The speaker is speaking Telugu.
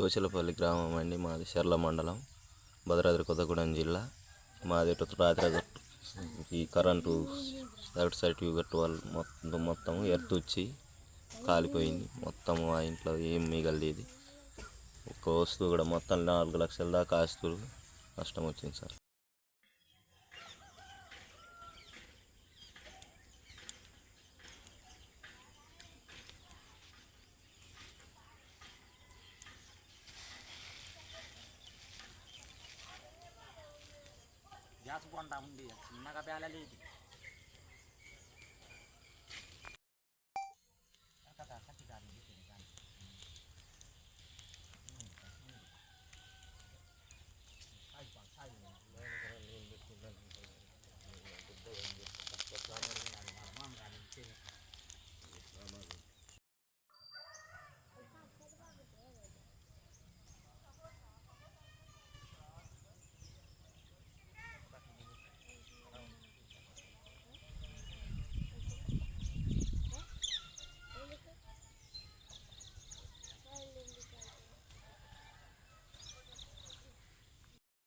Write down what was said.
దోచలపల్లి గ్రామం అండి. మాది శర్ల మండలం భద్రాద్రి కొత్తగూడెం జిల్లా. మాది రాత్రి ఈ కరెంటు సైడ్ సర్టిఫికెట్ వాళ్ళు మొత్తం మొత్తం ఎర్త్ వచ్చి కాలిపోయింది. మొత్తం ఆ ఇంట్లో ఏం మిగలేదు ఒక్క వస్తువు కూడా మొత్తం నాలుగు లక్షల దాకా ఆస్తులు నష్టం వచ్చింది సార్. గ్యాస్ కొంటా ఉంది చిన్నగా పేలలేదు